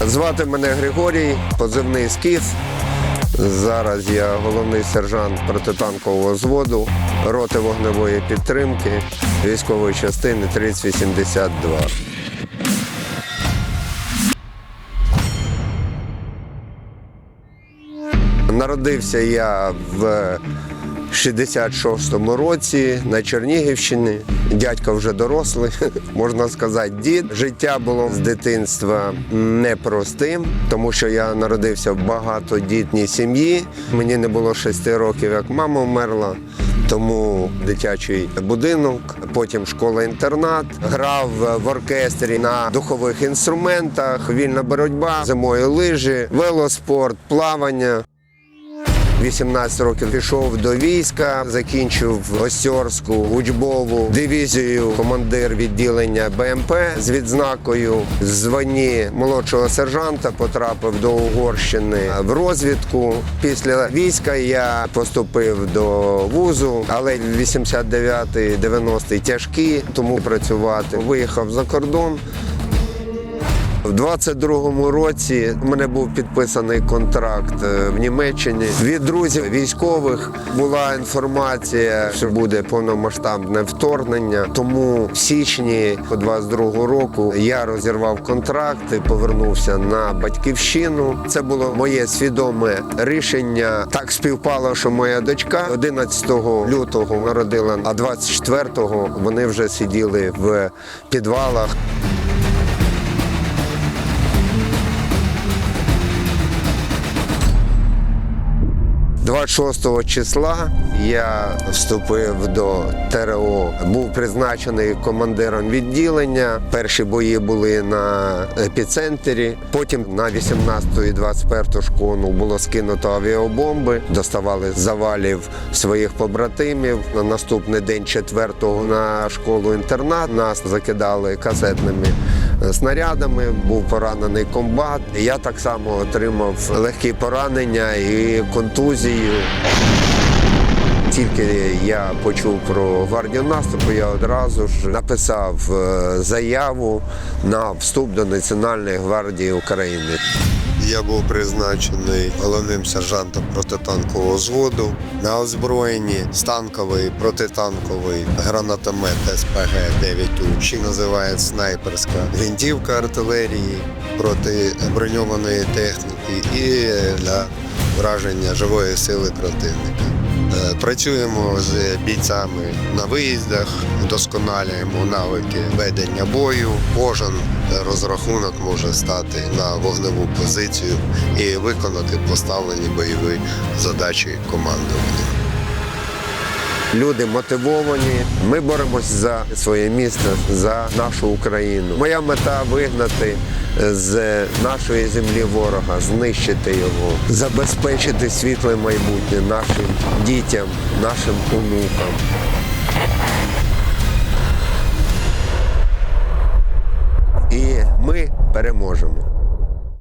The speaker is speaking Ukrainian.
Звати мене Григорій, позивний скіф. Зараз я головний сержант протитанкового зводу роти вогневої підтримки військової частини 3082. Народився я в 66-му році на Чернігівщині. Дядько вже дорослий, можна сказати, дід. Життя було з дитинства непростим, тому що я народився в багатодітній сім'ї. Мені не було 6 років, як мама вмерла. Тому дитячий будинок, потім школа-інтернат, грав в оркестрі на духових інструментах, вільна боротьба, зимою лижі, велоспорт, плавання. 18 років пішов до війська, закінчив Осьорську учбову дивізію, командир відділення БМП з відзнакою в званні молодшого сержанта. Потрапив до Угорщини в розвідку. Після війська я поступив до вузу, але 89-й, 90-й тяжкі, тому працювати. Виїхав за кордон. В 22-му році в мене був підписаний контракт е, в Німеччині. Від друзів військових була інформація, що буде повномасштабне вторгнення. Тому в січні 22-го року я розірвав контракт і повернувся на батьківщину. Це було моє свідоме рішення. Так співпало, що моя дочка 11 лютого народила, а 24-го вони вже сиділи в підвалах. 26 числа я вступив до ТРО, був призначений командиром відділення. Перші бої були на епіцентрі. Потім на 18 і 21 школу було скинуто авіабомби, доставали завалів своїх побратимів. На наступний день 4-го на школу інтернат нас закидали касетними снарядами. Був поранений комбат. Я так само отримав легкі поранення і контузію. Тільки я почув про гвардію наступу, я одразу ж написав е, заяву на вступ до Національної гвардії України. Я був призначений головним сержантом протитанкового зводу на озброєнні станковий, протитанковий гранатомет СПГ 9У, що називають снайперська гвинтівка артилерії проти броньованої техніки і для враження живої сили противника. Е, Працюємо з бійцями на виїздах, вдосконалюємо навики ведення бою. Кожен розрахунок може стати на вогневу позицію і виконати поставлені бойові задачі командування. Люди мотивовані. Ми боремось за своє місто, за нашу Україну. Моя мета вигнати з нашої землі ворога, знищити його, забезпечити світле майбутнє нашим дітям, нашим онукам.